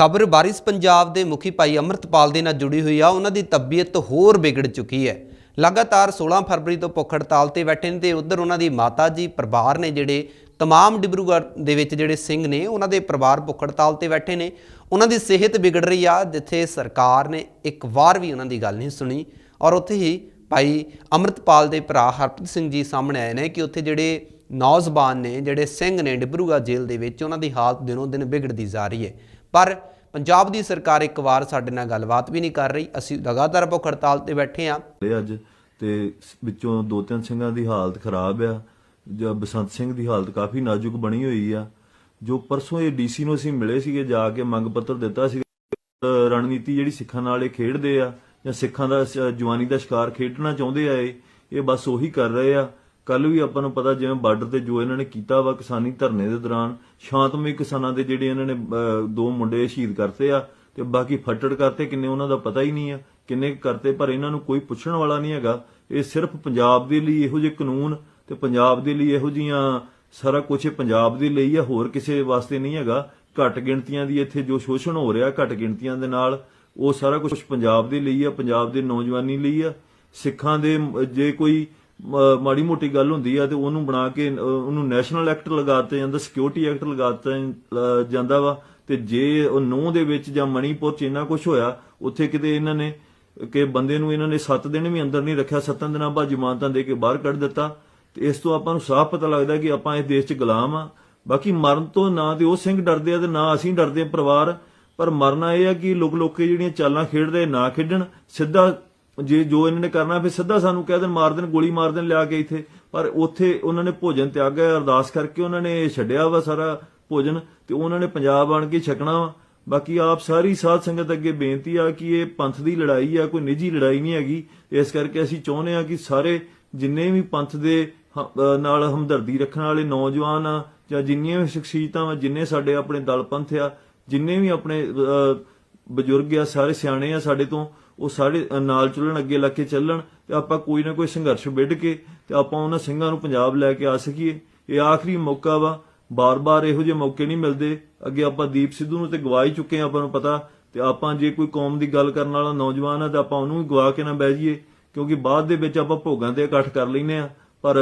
ਖਬਰ ਵਾਰਿਸ ਪੰਜਾਬ ਦੇ ਮੁਖੀ ਭਾਈ ਅਮਰਤਪਾਲ ਦੇ ਨਾਲ ਜੁੜੀ ਹੋਈ ਆ। ਉਹਨਾਂ ਦੀ ਤਬੀਅਤ ਹੋਰ ਵਿਗੜ ਚੁੱਕੀ ਹੈ। ਲਗਾਤਾਰ 16 ਫਰਵਰੀ ਤੋਂ ਭੁੱਖ ਹੜਤਾਲ ਤੇ ਬੈਠੇ ਨੇ ਤੇ ਉਧਰ ਉਹਨਾਂ ਦੀ ਮਾਤਾ ਜੀ, ਪਰਿਵਾਰ ਨੇ ਜਿਹੜੇ ਤਮਾਮ ਡਿਬਰੂਗੜ੍ਹ ਦੇ ਵਿੱਚ ਜਿਹੜੇ ਸਿੰਘ ਨੇ, ਉਹਨਾਂ ਦੇ ਪਰਿਵਾਰ ਭੁੱਖ ਹੜਤਾਲ ਤੇ ਬੈਠੇ ਨੇ। ਉਹਨਾਂ ਦੀ ਸਿਹਤ ਵਿਗੜ ਰਹੀ ਆ, ਜਿੱਥੇ ਸਰਕਾਰ ਨੇ ਇੱਕ ਵਾਰ ਵੀ ਉਹਨਾਂ ਦੀ ਗੱਲ ਨਹੀਂ ਸੁਣੀ। ਔਰ ਉੱਥੇ ਹੀ ਭਾਈ ਅਮਰਤਪਾਲ ਦੇ ਭਰਾ ਹਰਪ੍ਰੀਤ ਸਿੰਘ ਜੀ ਸਾਹਮਣੇ ਆਏ ਨੇ ਕਿ ਉੱਥੇ ਜਿਹੜੇ ਨੌਜਵਾਨ ਨੇ ਜਿਹੜੇ ਸਿੰਘ ਨੇ ਡਿਬਰੂਗਾ ਜੇਲ੍ਹ ਦੇ ਵਿੱਚ, ਉਹਨਾਂ ਦੀ ਹਾਲਤ ਦਿਨੋਂ ਦਿਨ ਵਿਗੜਦੀ ਜਾ ਰਹੀ ਹੈ। ਪਰ ਪੰਜਾਬ ਦੀ ਸਰਕਾਰ ਇੱਕ ਵਾਰ ਸਾਡੇ ਨਾਲ ਗੱਲਬਾਤ ਵੀ ਨਹੀਂ ਕਰ ਰਹੀ। ਅਸੀਂ ਲਗਾਤਾਰ ਭੁੱਖ ਹੜਤਾਲ ਤੇ ਬੈਠੇ ਹਾਂ। ਅੱਜ ਤੇ ਵਿੱਚੋਂ ਦੋ ਤਿੰਨ ਸਿੰਘਾਂ ਦੀ ਹਾਲਤ ਖਰਾਬ ਆ, ਜਾਂ ਬਸੰਤ ਸਿੰਘ ਦੀ ਹਾਲਤ ਕਾਫੀ ਨਾਜ਼ੁਕ ਬਣੀ ਹੋਈ ਆ, ਜੋ ਪਰਸੋਂ ਇਹ ਡੀਸੀ ਨੂੰ ਅਸੀਂ ਮਿਲੇ ਸੀਗੇ, ਜਾ ਕੇ ਮੰਗ ਪੱਤਰ ਦਿੱਤਾ ਸੀ ਰਣਨੀਤੀ ਜਿਹੜੀ ਸਿੱਖਾਂ ਨਾਲ ਇਹ ਖੇਡਦੇ ਆ, ਜਾਂ ਸਿੱਖਾਂ ਦਾ ਜਵਾਨੀ ਦਾ ਸ਼ਿਕਾਰ ਖੇਡਣਾ ਚਾਹੁੰਦੇ ਆ ਇਹ ਇਹ ਬਸ ਉਹੀ ਕਰ ਰਹੇ ਆ। ਕੱਲ ਵੀ ਆਪਾਂ ਨੂੰ ਪਤਾ ਜਿਵੇਂ ਬਾਰਡਰ ਤੇ ਜੋ ਇਹਨਾਂ ਨੇ ਕੀਤਾ ਵਾ ਕਿਸਾਨੀ ਧਰਨੇ ਦੇ ਦੌਰਾਨ, ਸ਼ਾਂਤਮਈ ਕਿਸਾਨਾਂ ਦੇ ਜਿਹੜੇ ਇਹਨਾਂ ਨੇ ਦੋ ਮੁੰਡੇ ਸ਼ਹੀਦ ਕਰਤੇ ਆ ਤੇ ਬਾਕੀ ਫੱਟੜ ਕਰਤੇ, ਕਿੰਨੇ ਉਹਨਾਂ ਦਾ ਪਤਾ ਹੀ ਨਹੀਂ ਆ, ਕਿੰਨੇ ਕਰਤੇ, ਪਰ ਇਹਨਾਂ ਨੂੰ ਕੋਈ ਪੁੱਛਣ ਵਾਲਾ ਨਹੀਂ ਹੈਗਾ। ਇਹ ਸਿਰਫ ਪੰਜਾਬ ਦੇ ਲਈ ਇਹੋ ਜਿਹੇ ਕਾਨੂੰਨ ਤੇ ਪੰਜਾਬ ਦੇ ਲਈ ਇਹੋ ਜੀਆਂ ਸਾਰਾ ਕੁਝ ਪੰਜਾਬ ਦੇ ਲਈ ਆ, ਹੋਰ ਕਿਸੇ ਵਾਸਤੇ ਨਹੀਂ ਹੈਗਾ। ਘੱਟ ਗਿਣਤੀਆਂ ਦੀ ਇੱਥੇ ਜੋ ਸ਼ੋਸ਼ਣ ਹੋ ਰਿਹਾ, ਘੱਟ ਗਿਣਤੀਆਂ ਦੇ ਨਾਲ ਉਹ ਸਾਰਾ ਕੁਝ ਪੰਜਾਬ ਦੇ ਲਈ ਆ, ਪੰਜਾਬ ਦੇ ਨੌਜਵਾਨੀ ਲਈ ਆ। ਸਿੱਖਾਂ ਦੇ ਜੇ ਕੋਈ ਮਾੜੀ ਮੋਟੀ ਗੱਲ ਹੁੰਦੀ ਆ ਤੇ ਉਹਨੂੰ ਬਣਾ ਕੇ ਉਹਨੂੰ ਨੈਸ਼ਨਲ ਐਕਟ ਲਗਾ ਦਿੱਤਾ ਜਾਂਦਾ, ਸਿਕਿਉਰਿਟੀ ਐਕਟ ਲਗਾ ਦਿੱਤਾ ਜਾਂਦਾ ਵਾ ਤੇ ਜੇ ਉਹ ਨੌ ਦੇ ਵਿੱਚ ਜਾਂ ਮਣੀਪੁਰ ਚ ਇੰਨਾ ਕੁਝ ਹੋਇਆ, ਉੱਥੇ ਕਿਤੇ ਇਹਨਾਂ ਨੇ ਕਿ ਬੰਦੇ ਨੂੰ ਇਹਨਾਂ ਨੇ 7 ਦਿਨ ਵੀ ਅੰਦਰ ਨਹੀਂ ਰੱਖਿਆ 7 ਦਿਨਾਂ ਬਾਅਦ ਜ਼ਮਾਨਤਾਂ ਦੇ ਕੇ ਬਾਹਰ ਕੱਢ ਦਿੱਤਾ। ਤੇ ਇਸ ਤੋਂ ਆਪਾਂ ਨੂੰ ਸਾਫ਼ ਪਤਾ ਲੱਗਦਾ ਕਿ ਆਪਾਂ ਇਸ ਦੇਸ਼ 'ਚ ਗੁਲਾਮ ਆ। ਬਾਕੀ ਮਰਨ ਤੋਂ ਨਾ ਤੇ ਉਹ ਸਿੰਘ ਡਰਦੇ ਆ ਤੇ ਨਾ ਅਸੀਂ ਡਰਦੇ ਆ ਪਰਿਵਾਰ। ਪਰ ਮਰਨਾ ਇਹ ਆ ਕਿ ਲੋਕ ਲੋਕੇ ਜਿਹੜੀਆਂ ਚਾਲਾਂ ਖੇਡਦੇ ਨਾ ਖੇਡਣ, ਸਿੱਧਾ ਜੇ ਜੋ ਇਹਨਾਂ ਨੇ ਕਰਨਾ, ਫਿਰ ਸਿੱਧਾ ਸਾਨੂੰ ਕਹਿ ਦੇਣ, ਮਾਰ ਦੇਣ, ਗੋਲੀ ਮਾਰ ਦੇਣ ਲਿਆ ਕੇ ਇੱਥੇ। ਪਰ ਉੱਥੇ ਉਹਨਾਂ ਨੇ ਭੋਜਨ ਤਿਆਗਿਆ ਅਰਦਾਸ ਕਰਕੇ ਉਹਨਾਂ ਨੇ ਛੱਡਿਆ ਵਾ ਸਾਰਾ ਭੋਜਨ ਤੇ ਉਹਨਾਂ ਨੇ ਪੰਜਾਬ ਆਣ ਕੇ ਛਕਣਾ ਵਾ। ਬਾਕੀ ਆਪ ਸਾਰੀ ਸਾਧ ਸੰਗਤ ਅੱਗੇ ਬੇਨਤੀ ਆ ਕਿ ਇਹ ਪੰਥ ਦੀ ਲੜਾਈ ਆ, ਕੋਈ ਨਿੱਜੀ ਲੜਾਈ ਨਹੀਂ ਹੈਗੀ। ਇਸ ਕਰਕੇ ਅਸੀਂ ਚਾਹੁੰਦੇ ਆ ਕਿ ਸਾਰੇ ਜਿੰਨੇ ਵੀ ਪੰਥ ਦੇ ਹ- ਨਾਲ ਹਮਦਰਦੀ ਰੱਖਣ ਵਾਲੇ ਨੌਜਵਾਨ ਆ, ਜਾਂ ਜਿੰਨੀਆਂ ਵੀ ਸ਼ਖਸੀਅਤਾਂ ਵਾ, ਜਿੰਨੇ ਸਾਡੇ ਆਪਣੇ ਦਲ ਪੰਥ ਆ, ਜਿੰਨੇ ਵੀ ਆਪਣੇ ਬਜ਼ੁਰਗ ਆ, ਸਾਰੇ ਸਿਆਣੇ ਆ ਸਾਡੇ ਤੋਂ ਉਹ ਸਾਰੇ ਨਾਲ ਚੱਲਣ, ਅੱਗੇ ਲੱਗ ਕੇ ਚੱਲਣ, ਤੇ ਆਪਾਂ ਕੋਈ ਨਾ ਕੋਈ ਸੰਘਰਸ਼ ਵਿੱਢ ਕੇ ਤੇ ਆਪਾਂ ਉਹਨਾਂ ਸਿੰਘਾਂ ਨੂੰ ਪੰਜਾਬ ਲੈ ਕੇ ਆ ਸਕੀਏ। ਇਹ ਆਖਰੀ ਮੌਕਾ ਵਾ। ਬਾਰ-ਬਾਰ ਇਹੋ ਜਿਹੇ ਮੌਕੇ ਨਹੀਂ ਮਿਲਦੇ। ਅੱਗੇ ਆਪਾਂ ਦੀਪ ਸਿੱਧੂ ਨੂੰ ਤੇ ਗਵਾ ਹੀ ਚੁੱਕੇ ਆ ਆਪਾਂ ਨੂੰ ਪਤਾ। ਤੇ ਆਪਾਂ ਜੇ ਕੋਈ ਕੌਮ ਦੀ ਗੱਲ ਕਰਨ ਵਾਲਾ ਨੌਜਵਾਨ ਆ, ਤਾਂ ਆਪਾਂ ਉਹਨੂੰ ਵੀ ਗਵਾ ਕੇ ਨਾ ਬਹਿ ਜਾਈਏ। ਕਿਉਂਕਿ ਬਾਅਦ ਦੇ ਵਿੱਚ ਆਪਾਂ ਭੋਗਾਂ ਤੇ ਇਕੱਠ ਕਰ ਲੈਨੇ ਆ ਪਰ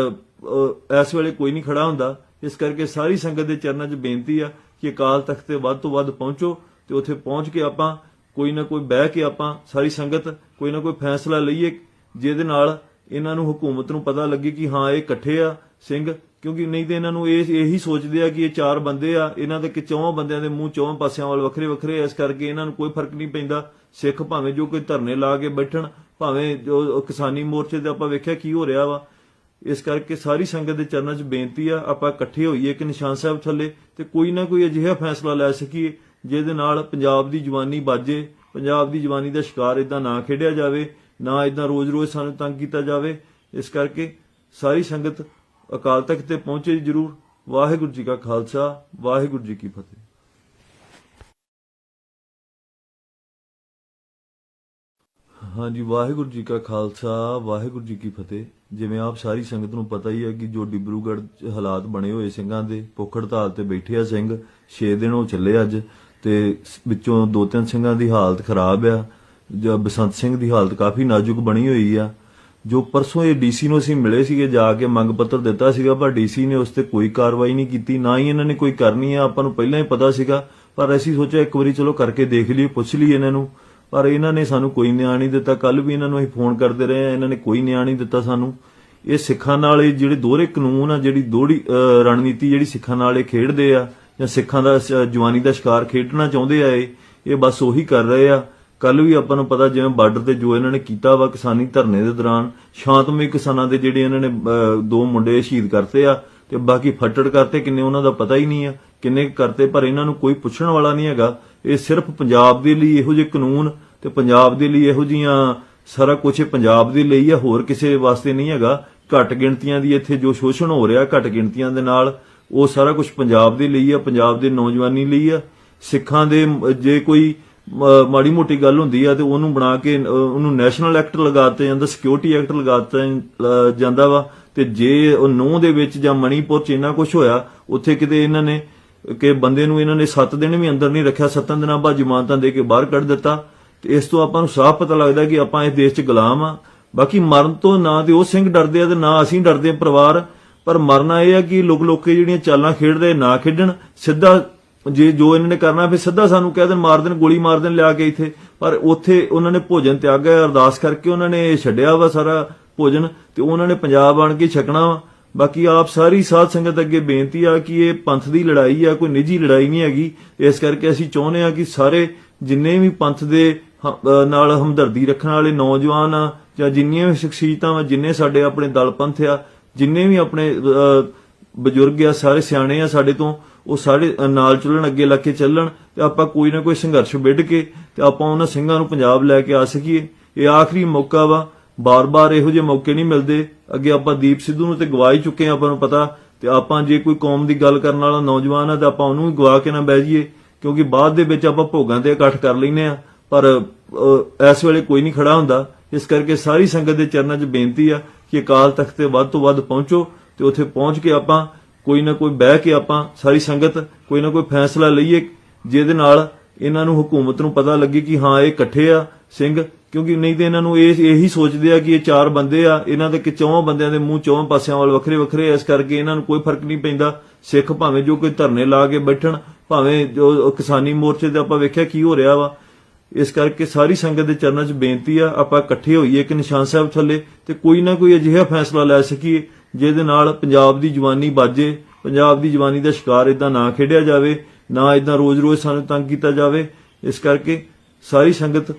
ਇਸ ਵੇਲੇ ਕੋਈ ਨਹੀਂ ਖੜਾ ਹੁੰਦਾ। ਇਸ ਕਰਕੇ ਸਾਰੀ ਸੰਗਤ ਦੇ ਚਰਨਾਂ 'ਚ ਬੇਨਤੀ ਆ ਕਿ ਅਕਾਲ ਤਖਤ ਤੇ ਵੱਧ ਤੋਂ ਵੱਧ ਪਹੁੰਚੋ ਤੇ ਉੱਥੇ ਪਹੁੰਚ ਕੇ ਆਪਾਂ ਕੋਈ ਨਾ ਕੋਈ ਬਹਿ ਕੇ ਆਪਾਂ ਸਾਰੀ ਸੰਗਤ ਕੋਈ ਨਾ ਕੋਈ ਫੈਸਲਾ ਲਈਏ ਜਿਹਦੇ ਨਾਲ ਇਹਨਾਂ ਨੂੰ ਹਕੂਮਤ ਨੂੰ ਪਤਾ ਲੱਗੇ ਕਿ ਹਾਂ, ਇਹ ਇਕੱਠੇ ਆ ਸਿੰਘ, ਕਿਉਂਕਿ ਨਹੀਂ ਤੇ ਇਹਨਾਂ ਨੂੰ ਇਹ ਇਹੀ ਸੋਚਦੇ ਆ ਕਿ ਇਹ ਚਾਰ ਬੰਦੇ ਆ, ਇਹਨਾਂ ਦੇ ਕਿ ਚੌਹਾਂ ਬੰਦਿਆਂ ਦੇ ਮੂੰਹ ਚੌਹਾਂ ਪਾਸਿਆਂ ਵੱਲ ਵੱਖਰੇ ਵੱਖਰੇ ਇਸ ਕਰਕੇ ਇਹਨਾਂ ਨੂੰ ਕੋਈ ਫ਼ਰਕ ਨਹੀਂ ਪੈਂਦਾ। ਸਿੱਖ ਭਾਵੇਂ ਜੋ ਕੋਈ ਧਰਨੇ ਲਾ ਕੇ ਬੈਠਣ, ਭਾਵੇਂ ਜੋ ਕਿਸਾਨੀ ਮੋਰਚੇ ਤੇ ਆਪਾਂ ਵੇਖਿਆ ਕੀ ਹੋ ਰਿਹਾ ਵਾ। ਇਸ ਕਰਕੇ ਸਾਰੀ ਸੰਗਤ ਦੇ ਚਰਨਾਂ 'ਚ ਬੇਨਤੀ ਆ, ਆਪਾਂ ਇਕੱਠੇ ਹੋਈਏ ਕਿ ਨਿਸ਼ਾਨ ਸਾਹਿਬ ਥੱਲੇ ਤੇ ਕੋਈ ਨਾ ਕੋਈ ਅਜਿਹਾ ਫੈਸਲਾ ਲੈ ਸਕੀਏ ਜਿਹਦੇ ਨਾਲ ਪੰਜਾਬ ਦੀ ਜਵਾਨੀ ਬਾਜੇ, ਪੰਜਾਬ ਦੀ ਜਵਾਨੀ ਦਾ ਸ਼ਿਕਾਰ ਇਦਾਂ ਨਾ ਖੇਡਿਆ ਜਾਵੇ, ਨਾ ਇਦਾਂ ਰੋਜ਼-ਰੋਜ਼ ਸਾਨੂੰ ਤੰਗ ਕੀਤਾ ਜਾਵੇ, ਇਸ ਕਰਕੇ ਸਾਰੀ ਸੰਗਤ ਅਕਾਲ ਤਖਤ ਤੇ ਪਹੁੰਚੇ ਜਰੂਰ। ਵਾਹਿਗੁਰੂ ਜੀ ਕਾ ਖਾਲਸਾ, ਵਾਹਿਗੁਰੂ ਜੀ ਕੀ ਫਤਿਹ। ਹਾਂਜੀ, ਵਾਹਿਗੁਰੂ ਜੀ ਕਾ ਖਾਲਸਾ, ਵਾਹਿਗੁਰੂ ਜੀ ਕੀ ਫਤਿਹ। ਜਿਵੇਂ ਆਪ ਸਾਰੀ ਸੰਗਤ ਨੂੰ ਪਤਾ ਹੀ ਹੈ ਕਿ ਜੋ ਡਿਬਰੂਗੜ੍ਹ 'ਚ ਹਾਲਾਤ ਬਣੇ ਹੋਏ ਸਿੰਘਾਂ ਦੇ ਭੁੱਖ ਹੜਤਾਲ ਤੇ ਬੈਠੇ ਆ ਸਿੰਘ 6 ਦਿਨ ਉਹ ਚੱਲੇ ਅੱਜ। ਤੇ ਵਿੱਚੋਂ ਦੋ ਤਿੰਨ ਸਿੰਘਾਂ ਦੀ ਹਾਲਤ ਖਰਾਬ ਆ, ਜਾਂ ਬਸੰਤ ਸਿੰਘ ਦੀ ਹਾਲਤ ਕਾਫੀ ਨਾਜ਼ੁਕ ਬਣੀ ਹੋਈ ਆ। ਜੋ ਪਰਸੋਂ ਇਹ ਡੀਸੀ ਨੂੰ ਅਸੀਂ ਮਿਲੇ ਸੀਗੇ, ਜਾ ਕੇ ਮੰਗ ਪੱਤਰ ਦਿੱਤਾ ਸੀਗਾ, ਪਰ ਡੀਸੀ ਨੇ ਉਸ ਤੇ ਕੋਈ ਕਾਰਵਾਈ ਨਹੀਂ ਕੀਤੀ, ਨਾ ਹੀ ਇਹਨਾਂ ਨੇ ਕੋਈ ਕਰਨੀ ਆ, ਆਪਾਂ ਨੂੰ ਪਹਿਲਾਂ ਹੀ ਪਤਾ ਸੀਗਾ। ਪਰ ਅਸੀਂ ਸੋਚਿਆ ਇੱਕ ਵਾਰੀ ਚਲੋ ਕਰਕੇ ਦੇਖ ਲਈਏ, ਪੁੱਛ ਲਈਏ ਇਹਨਾਂ ਨੂੰ। ਪਰ ਇਹਨਾਂ ਨੇ ਸਾਨੂੰ ਕੋਈ ਨਿਆਂ ਨਹੀਂ ਦਿੱਤਾ। ਕੱਲ ਵੀ ਇਹਨਾਂ ਨੂੰ ਅਸੀਂ ਫੋਨ ਕਰਦੇ ਰਹੇ ਆ, ਇਹਨਾਂ ਨੇ ਕੋਈ ਨਿਆਂ ਨਹੀਂ ਦਿੱਤਾ ਸਾਨੂੰ। ਇਹ ਸਿੱਖਾਂ ਨਾਲ ਇਹ ਜਿਹੜੇ ਦੋਹਰੇ ਕਾਨੂੰਨ ਆ, ਜਿਹੜੀ ਦੋਹਰੀ ਰਣਨੀਤੀ ਜਿਹੜੀ ਸਿੱਖਾਂ ਨਾਲ ਇਹ ਖੇਡਦੇ ਆ ਜਾਂ ਸਿੱਖਾਂ ਦਾ ਜਵਾਨੀ ਦਾ ਸ਼ਿਕਾਰ ਖੇਡਣਾ ਚਾਹੁੰਦੇ ਆ ਇਹ ਇਹ ਬਸ ਉਹੀ ਕਰ ਰਹੇ ਆ। ਕੱਲ ਵੀ ਆਪਾਂ ਨੂੰ ਪਤਾ ਜਿਵੇਂ ਬਾਰਡਰ ਤੇ ਜੋ ਇਹਨਾਂ ਨੇ ਕੀਤਾ ਵਾ ਕਿਸਾਨੀ ਧਰਨੇ ਦੇ ਦੌਰਾਨ, ਸ਼ਾਂਤਮਈ ਕਿਸਾਨਾਂ ਦੇ ਜਿਹੜੇ ਇਹਨਾਂ ਨੇ ਦੋ ਮੁੰਡੇ ਸ਼ਹੀਦ ਕਰਤੇ ਆ ਤੇ ਬਾਕੀ ਫੱਟੜ ਕਰਤੇ, ਕਿੰਨੇ ਉਹਨਾਂ ਦਾ ਪਤਾ ਹੀ ਨਹੀਂ ਆ, ਕਿੰਨੇ ਕਰਤੇ, ਪਰ ਇਹਨਾਂ ਨੂੰ ਕੋਈ ਪੁੱਛਣ ਵਾਲਾ ਨਹੀਂ ਹੈਗਾ। ਇਹ ਸਿਰਫ ਪੰਜਾਬ ਦੇ ਲਈ ਇਹੋ ਜਿਹੇ ਕਾਨੂੰਨ ਤੇ ਪੰਜਾਬ ਦੇ ਲਈ ਇਹੋ ਜੀਆਂ ਸਾਰਾ ਕੁਝ ਪੰਜਾਬ ਦੇ ਲਈ ਆ, ਹੋਰ ਕਿਸੇ ਵਾਸਤੇ ਨਹੀਂ ਹੈਗਾ। ਘੱਟ ਗਿਣਤੀਆਂ ਦੀ ਇੱਥੇ ਜੋ ਸ਼ੋਸ਼ਣ ਹੋ ਰਿਹਾ, ਘੱਟ ਗਿਣਤੀਆਂ ਦੇ ਨਾਲ ਉਹ ਸਾਰਾ ਕੁਝ ਪੰਜਾਬ ਦੇ ਲਈ ਆ, ਪੰਜਾਬ ਦੇ ਨੌਜਵਾਨੀ ਲਈ ਆ। ਸਿੱਖਾਂ ਦੇ ਜੇ ਕੋਈ ਮਾੜੀ ਮੋਟੀ ਗੱਲ ਹੁੰਦੀ ਆ ਤੇ ਉਹਨੂੰ ਬਣਾ ਕੇ ਉਹਨੂੰ ਨੈਸ਼ਨਲ ਐਕਟ ਲਗਾ ਦਿੱਤਾ ਜਾਂਦਾ, ਸਿਕਿਉਰਿਟੀ ਐਕਟ ਲਗਾ ਦਿੱਤਾ ਜਾਂਦਾ ਵਾ। ਤੇ ਜੇ ਉਹ ਨੌ ਦੇ ਵਿੱਚ ਜਾਂ ਮਣੀਪੁਰ ਚ ਇੰਨਾ ਕੁਝ ਹੋਇਆ, ਉੱਥੇ ਕਿਤੇ ਇਹਨਾਂ ਨੇ, ਕਿ ਬੰਦੇ ਨੂੰ ਇਹਨਾਂ ਨੇ 7 ਦਿਨ ਵੀ ਅੰਦਰ ਨਹੀਂ ਰੱਖਿਆ 7 ਦਿਨਾਂ ਬਾਅਦ ਜ਼ਮਾਨਤਾਂ ਦੇ ਕੇ ਬਾਹਰ ਕੱਢ ਦਿੱਤਾ। ਤੇ ਇਸ ਤੋਂ ਆਪਾਂ ਨੂੰ ਸਾਫ਼ ਪਤਾ ਲੱਗਦਾ ਕਿ ਆਪਾਂ ਇਸ ਦੇਸ਼ 'ਚ ਗੁਲਾਮ ਆ। ਬਾਕੀ ਮਰਨ ਤੋਂ ਨਾ ਤੇ ਉਹ ਸਿੰਘ ਡਰਦੇ ਆ ਤੇ ਨਾ ਅਸੀਂ ਡਰਦੇ ਆ ਪਰਿਵਾਰ ਪਰ ਮਰਨਾ ਇਹ ਆ ਕਿ ਲੋਕ ਲੋਕੇ ਜਿਹੜੀਆਂ ਚਾਲਾਂ ਖੇਡਦੇ ਨਾ ਖੇਡਣ, ਸਿੱਧਾ ਜੇ ਜੋ ਇਹਨਾਂ ਨੇ ਕਰਨਾ, ਫਿਰ ਸਿੱਧਾ ਸਾਨੂੰ ਕਹਿ ਦੇਣ, ਮਾਰ ਦੇਣ, ਗੋਲੀ ਮਾਰ ਦੇਣ ਲਿਆ ਕੇ ਇੱਥੇ। ਪਰ ਉੱਥੇ ਉਹਨਾਂ ਨੇ ਭੋਜਨ ਤਿਆਗਿਆ ਅਰਦਾਸ ਕਰਕੇ ਉਹਨਾਂ ਨੇ ਛੱਡਿਆ ਵਾ ਸਾਰਾ ਭੋਜਨ ਤੇ ਉਹਨਾਂ ਨੇ ਪੰਜਾਬ ਆਣ ਕੇ ਛਕਣਾ ਵਾ। ਬਾਕੀ ਆਪ ਸਾਰੀ ਸਾਧ ਸੰਗਤ ਅੱਗੇ ਬੇਨਤੀ ਆ ਕਿ ਇਹ ਪੰਥ ਦੀ ਲੜਾਈ ਆ, ਕੋਈ ਨਿੱਜੀ ਲੜਾਈ ਨਹੀਂ ਹੈਗੀ। ਇਸ ਕਰਕੇ ਅਸੀਂ ਚਾਹੁੰਦੇ ਆ ਕਿ ਸਾਰੇ ਜਿੰਨੇ ਵੀ ਪੰਥ ਦੇ ਨਾਲ ਹਮਦਰਦੀ ਰੱਖਣ ਵਾਲੇ ਨੌਜਵਾਨ ਆ ਜਾਂ ਜਿੰਨੀਆਂ ਵੀ ਸ਼ਖਸੀਅਤਾਂ ਵਾ, ਜਿੰਨੇ ਸਾਡੇ ਆਪਣੇ ਦਲ ਪੰਥ ਆ ਜਿੰਨੇ ਵੀ ਆਪਣੇ ਬਜ਼ੁਰਗ ਆ, ਸਾਰੇ ਸਿਆਣੇ ਆ ਸਾਡੇ ਤੋਂ, ਉਹ ਸਾਰੇ ਨਾਲ ਚੱਲਣ, ਅੱਗੇ ਲੱਗ ਕੇ ਚੱਲਣ, ਤੇ ਆਪਾਂ ਕੋਈ ਨਾ ਕੋਈ ਸੰਘਰਸ਼ ਵਿੱਢ ਕੇ, ਤੇ ਆਪਾਂ ਉਹਨਾਂ ਸਿੰਘਾਂ ਨੂੰ ਪੰਜਾਬ ਲੈ ਕੇ ਆ ਸਕੀਏ। ਇਹ ਆਖਰੀ ਮੌਕਾ ਵਾ। ਬਾਰ-ਬਾਰ ਇਹੋ ਜਿਹੇ ਮੌਕੇ ਨਹੀਂ ਮਿਲਦੇ। ਅੱਗੇ ਆਪਾਂ ਦੀਪ ਸਿੱਧੂ ਨੂੰ ਤੇ ਗਵਾ ਹੀ ਚੁੱਕੇ ਆ ਆਪਾਂ ਨੂੰ ਪਤਾ। ਤੇ ਆਪਾਂ ਜੇ ਕੋਈ ਕੌਮ ਦੀ ਗੱਲ ਕਰਨ ਵਾਲਾ ਨੌਜਵਾਨ ਆ, ਤਾਂ ਆਪਾਂ ਉਹਨੂੰ ਵੀ ਗਵਾ ਕੇ ਨਾ ਬਹਿ ਜਾਈਏ। ਕਿਉਂਕਿ ਬਾਅਦ ਦੇ ਵਿੱਚ ਆਪਾਂ ਭੋਗਾਂ ਤੇ ਇਕੱਠ ਕਰ ਲੈਨੇ ਆ ਪਰ ਇਸ ਵੇਲੇ ਕੋਈ ਨਹੀਂ ਖੜਾ ਹੁੰਦਾ। ਇਸ ਕਰਕੇ ਸਾਰੀ ਸੰਗਤ ਦੇ ਚਰਨਾਂ 'ਚ ਬੇਨਤੀ ਆ। ਕਿ ਅਕਾਲ ਤਖਤ ਤੇ ਵੱਧ ਤੋਂ ਵੱਧ ਪਹੁੰਚੋ ਤੇ ਉੱਥੇ ਪਹੁੰਚ ਕੇ ਆਪਾਂ ਕੋਈ ਨਾ ਕੋਈ ਬਹਿ ਕੇ ਆਪਾਂ ਸਾਰੀ ਸੰਗਤ ਕੋਈ ਨਾ ਕੋਈ ਫੈਸਲਾ ਲਈਏ, ਜਿਹਦੇ ਨਾਲ ਇਹਨਾਂ ਨੂੰ ਹਕੂਮਤ ਨੂੰ ਪਤਾ ਲੱਗੇ ਕਿ ਹਾਂ, ਇਹ ਇਕੱਠੇ ਆ ਸਿੰਘ, ਕਿਉਂਕਿ ਨਹੀਂ ਤੇ ਇਹਨਾਂ ਨੂੰ ਇਹ, ਇਹੀ ਸੋਚਦੇ ਆ ਕਿ ਇਹ ਚਾਰ ਬੰਦੇ ਆ, ਇਹਨਾਂ ਦੇ ਕਿ ਚੌਵਾਂ ਬੰਦਿਆਂ ਦੇ ਮੂੰਹ ਚੌਵਾਂ ਪਾਸਿਆਂ ਵੱਲ ਵੱਖਰੇ ਵੱਖਰੇ ਇਸ ਕਰਕੇ ਇਹਨਾਂ ਨੂੰ ਕੋਈ ਫ਼ਰਕ ਨਹੀਂ ਪੈਂਦਾ। ਸਿੱਖ ਭਾਵੇਂ ਜੋ ਕੋਈ ਧਰਨੇ ਲਾ ਕੇ ਬੈਠਣ, ਭਾਵੇਂ ਜੋ ਕਿਸਾਨੀ ਮੋਰਚੇ ਤੇ ਆਪਾਂ ਵੇਖਿਆ ਕੀ ਹੋ ਰਿਹਾ ਵਾ ਇਸ ਕਰਕੇ ਸਾਰੀ ਸੰਗਤ ਦੇ ਚਰਨਾਂ 'ਚ ਬੇਨਤੀ ਆ, ਆਪਾਂ ਇਕੱਠੇ ਹੋਈਏ ਕਿ ਨਿਸ਼ਾਨ ਸਾਹਿਬ ਥੱਲੇ ਤੇ ਕੋਈ ਨਾ ਕੋਈ ਅਜਿਹਾ ਫੈਸਲਾ ਲੈ ਸਕੀਏ, ਜਿਹਦੇ ਨਾਲ ਪੰਜਾਬ ਦੀ ਜਵਾਨੀ ਬਾਜੇ ਪੰਜਾਬ ਦੀ ਜਵਾਨੀ ਦਾ ਸ਼ਿਕਾਰ ਇਦਾਂ ਨਾ ਖੇਡਿਆ ਜਾਵੇ, ਨਾ ਇਦਾਂ ਰੋਜ਼-ਰੋਜ਼ ਸਾਨੂੰ ਤੰਗ ਕੀਤਾ ਜਾਵੇ। ਇਸ ਕਰਕੇ ਸਾਰੀ ਸੰਗਤ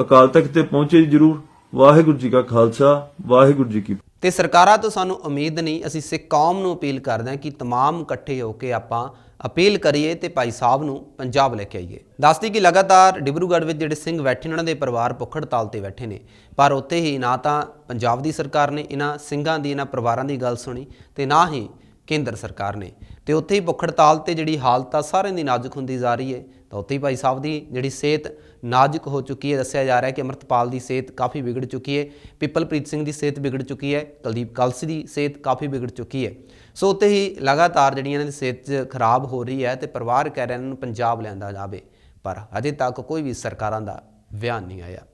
ਅਕਾਲ ਤਖਤ ਤੇ ਪਹੁੰਚੇ ਜਰੂਰ। ਵਾਹਿਗੁਰੂ ਜੀ ਕਾ ਖਾਲਸਾ, ਵਾਹਿਗੁਰੂ ਜੀ ਕੀ ਤੇ ਸਰਕਾਰਾਂ ਤੋਂ ਸਾਨੂੰ ਉਮੀਦ ਨਹੀਂ ਅਸੀਂ ਸਿੱਖ ਕੌਮ ਨੂੰ ਅਪੀਲ ਕਰਦੇ ਹਾਂ ਕਿ तमाम ਇਕੱਠੇ ਹੋ ਕੇ ਆਪਾਂ ਅਪੀਲ ਕਰੀਏ ਤੇ ਭਾਈ ਸਾਹਿਬ ਨੂੰ ਪੰਜਾਬ ਲੈ ਕੇ ਆਈਏ ਦੱਸਦੀ ਕਿ ਲਗਾਤਾਰ ਡਿਬਰੂਗੜ੍ਹ ਵਿੱਚ ਜਿਹੜੇ ਸਿੰਘ ਬੈਠੇ ਨੇ ਉਹਨਾਂ ਦੇ ਪਰਿਵਾਰ ਭੁੱਖ ਹੜਤਾਲ ਤੇ ਬੈਠੇ ਨੇ ਪਰ ਉੱਥੇ ਹੀ ਨਾ ਤਾਂ ਪੰਜਾਬ ਦੀ ਸਰਕਾਰ ਨੇ ਇਹਨਾਂ ਸਿੰਘਾਂ ਦੀ ਇਹਨਾਂ ਪਰਿਵਾਰਾਂ ਦੀ ਗੱਲ ਸੁਣੀ ਤੇ ਨਾ ਹੀ ਕੇਂਦਰ ਸਰਕਾਰ ਨੇ ਤੇ ਉੱਥੇ ਹੀ ਭੁੱਖ ਹੜਤਾਲ ਤੇ ਜਿਹੜੀ ਹਾਲਤ ਆ ਸਾਰਿਆਂ ਦੀ ਨਾਜ਼ੁਕ ਹੁੰਦੀ ਜਾ ਰਹੀ ਹੈ ਤਾਂ ਉੱਥੇ ਹੀ ਭਾਈ ਸਾਹਿਬ ਦੀ ਜਿਹੜੀ ਸਿਹਤ ਨਾਜ਼ੁਕ ਹੋ ਚੁੱਕੀ ਹੈ, ਦੱਸਿਆ ਜਾ ਰਿਹਾ ਹੈ ਕਿ ਅਮਰਤਪਾਲ ਦੀ ਸਿਹਤ ਕਾਫੀ ਵਿਗੜ ਚੁੱਕੀ ਹੈ, ਪਿੱਪਲਪ੍ਰੀਤ ਸਿੰਘ ਦੀ ਸਿਹਤ ਵਿਗੜ ਚੁੱਕੀ ਹੈ, ਕੁਲਦੀਪ ਕਲਸੀ ਦੀ ਸਿਹਤ ਕਾਫੀ ਵਿਗੜ ਚੁੱਕੀ ਹੈ। ਸੋ ਉੱਥੇ ਹੀ ਲਗਾਤਾਰ ਜਿਹੜੀਆਂ ਇਹਨਾਂ ਦੀ ਸਿਹਤ 'ਚ ਖਰਾਬ ਹੋ ਰਹੀ ਹੈ ਤੇ ਪਰਿਵਾਰ ਕਹਿ ਰਿਹਾ ਇਹਨਾਂ ਨੂੰ ਪੰਜਾਬ ਲਿਆਂਦਾ ਜਾਵੇ, ਪਰ ਅਜੇ ਤੱਕ ਕੋਈ ਵੀ ਸਰਕਾਰਾਂ ਦਾ ਬਿਆਨ ਨਹੀਂ ਆਇਆ।